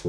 Hi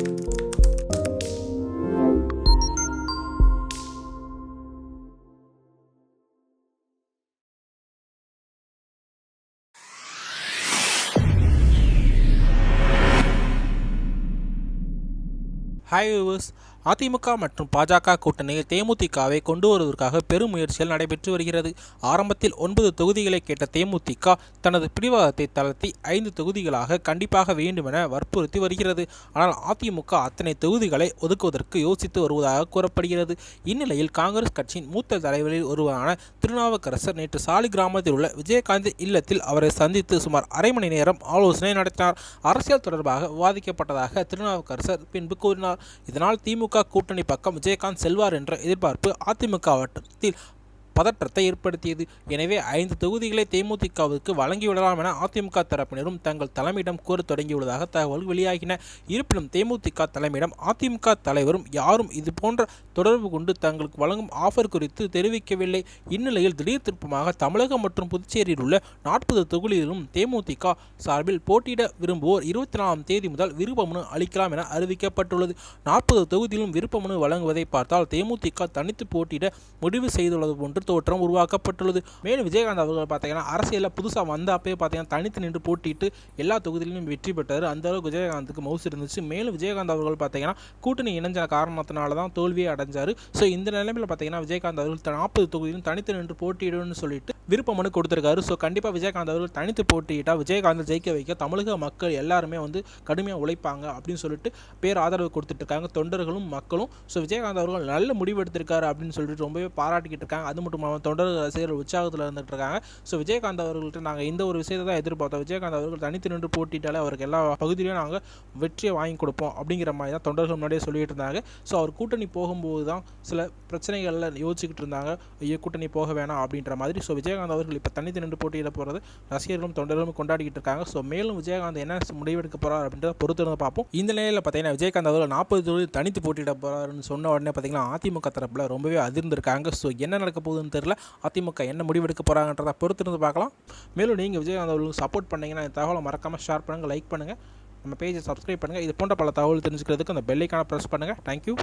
viewers, AIADMK மற்றும் பாஜக கூட்டணியில் தேமுதிகவை கொண்டு வருவதற்காக பெரும் முயற்சிகள் நடைபெற்று வருகிறது. ஆரம்பத்தில் ஒன்பது தொகுதிகளை கேட்ட தேமுதிக தனது பிடிவாதத்தை தளர்த்தி ஐந்து தொகுதிகளாக கண்டிப்பாக வேண்டுமென வற்புறுத்தி வருகிறது. ஆனால் அதிமுக அத்தனை தொகுதிகளை ஒதுக்குவதற்கு யோசித்து வருவதாக கூறப்படுகிறது. இந்நிலையில் காங்கிரஸ் கட்சியின் மூத்த தலைவரில் ஒருவரான திருநாவுக்கரசர் நேற்று சாலி கிராமத்தில் உள்ள விஜயகாந்த் இல்லத்தில் அவரை சந்தித்து சுமார் அரை மணி நேரம் ஆலோசனை நடத்தினார். அரசியல் தொடர்பாக விவாதிக்கப்பட்டதாக திருநாவுக்கரசர் பின்பு கூறினார். இதனால் திமுக கூட்டணி பக்கம் விஜயகாந்த் செல்வார் என்ற எதிர்பார்ப்பு அதிமுக வட்டத்தில் பதற்றத்தை ஏற்படுத்தியது. எனவே ஐந்து தொகுதிகளை தேமுதிகவுக்கு வழங்கிவிடலாம் என அதிமுக தரப்பினரும் தங்கள் தலைமையிடம் கோர தொடங்கியுள்ளதாக தகவல் வெளியாகின. இருப்பினும் தேமுதிக தலைமையிடம் அதிமுக தலைவரும் யாரும் இதுபோன்ற தொடர்பு கொண்டு தங்களுக்கு வழங்கும் ஆஃபர் குறித்து தெரிவிக்கவில்லை. இந்நிலையில் திடீர் திருப்பமாக தமிழகம் மற்றும் புதுச்சேரியில் உள்ள நாற்பது தொகுதிகளிலும் தேமுதிக சார்பில் போட்டியிட விரும்புவோர் இருபத்தி நாலாம் தேதி முதல் விருப்பமனு அளிக்கலாம் என அறிவிக்கப்பட்டுள்ளது. நாற்பது தொகுதியிலும் விருப்பமனு வழங்குவதை பார்த்தால் தேமுதிக தனித்து போட்டியிட முடிவு செய்துள்ளது போன்று தோற்றம் உருவாக்கப்பட்டுள்ளது. மேலும் விஜயகாந்த் அவர்கள் பார்த்தீங்கன்னா அரசியலில் புதுசாக வந்த அப்பயே பார்த்தீங்கன்னா தனித்து நின்று போட்டிட்டு எல்லா தொகுதியிலும் வெற்றி பெற்றார். அந்த அளவுக்கு விஜயகாந்துக்கு மவுசு இருந்துச்சு. மேலும் விஜயகாந்த் அவர்கள் பார்த்தீங்கன்னா கூட்டணி இணைஞ்ச காரணத்தினால தான் தோல்வியை அடைஞ்சார். ஸோ இந்த நிலைமையில் பார்த்தீங்கன்னா விஜயகாந்த் அவர்கள் நாற்பது தொகுதியிலும் தனித்து நின்று போட்டியிடும்னு சொல்லிட்டு விருப்ப மனு கொடுத்துருக்காரு. ஸோ கண்டிப்பாக விஜயகாந்த் அவர்கள் தனித்து போட்டியிட்டால் விஜயகாந்த் ஜெயிக்க வைக்க தமிழக மக்கள் எல்லாருமே வந்து கடுமையாக உழைப்பாங்க அப்படின்னு சொல்லிட்டு பேர் ஆதரவு கொடுத்துட்டு இருக்காங்க தொண்டர்களும் மக்களும். ஸோ விஜயகாந்த் அவர்கள் நல்ல முடிவு எடுத்திருக்காரு அப்படின்னு சொல்லிட்டு ரொம்பவே பாராட்டிக்கிட்டு இருக்காங்க. அது மட்டும் இல்லாமல் தொண்டர்கள் ரசிகர்கள் உற்சாகத்தில் இருந்துட்டு இருக்காங்க. ஸோ விஜயகாந்த் அவர்கள்ட்ட நாங்கள் இந்த ஒரு விஷயத்தை தான் எதிர்பார்த்தோம். விஜயகாந்த் அவர்கள் தனித்து நின்று போட்டிட்டாலே அவருக்கு எல்லா பகுதியிலையும் நாங்கள் வெற்றியை வாங்கி கொடுப்போம் அப்படிங்கிற மாதிரி தான் தொண்டர்கள் முன்னாடியே சொல்லிட்டு இருந்தாங்க. ஸோ அவர் கூட்டணி போகும்போது தான் சில பிரச்சனைகளில் யோசிச்சுக்கிட்டு இருந்தாங்க. ஐயோ கூட்டணி போக வேணாம் அப்படின்ற மாதிரி. ஸோ விஜயகாந்த் அவர்கள் இப்போ தனித்து நின்று போட்டியிட போகிறது ரசிகர்களும் தொண்டர்களும் கொண்டாடிக்கிட்டு இருக்காங்க. ஸோ மேலும் விஜயகாந்த் என்ன முடிவெடுக்க போகிறார் அப்படின்றத பொறுத்திருந்து பார்ப்போம். இந்த நிலையில் பார்த்தீங்கன்னா விஜயகாந்த் அவர்கள் நாற்பது தொழில் தனித்து போட்டியிட போகிறாருன்னு சொன்ன உடனே பார்த்தீங்கன்னா அதிமுக தரப்பில் ரொம்பவே அதிர்ந்திருக்காங்க. ஸோ என்ன நடக்க போகுதுன்னு தெரியல. அதிமுக என்ன முடிவெடுக்க போகிறாங்கன்றதை பொறுத்து இருந்து பார்க்கலாம். மேலும் நீங்கள் விஜயகாந்த் அவர்களுக்கு சப்போர்ட் பண்ணீங்கன்னா இந்த தகவலை மறக்காமல் ஷேர் பண்ணுங்கள் லைக் பண்ணுங்கள் நம்ம பேஜை சப்ஸ்கிரைப் பண்ணுங்கள் இது போன்ற பல தகவல் தெரிஞ்சுக்கிறதுக்கு அந்த பெல்லைக்கான ப்ரெஸ் பண்ணுங்கள் தேங்க்யூ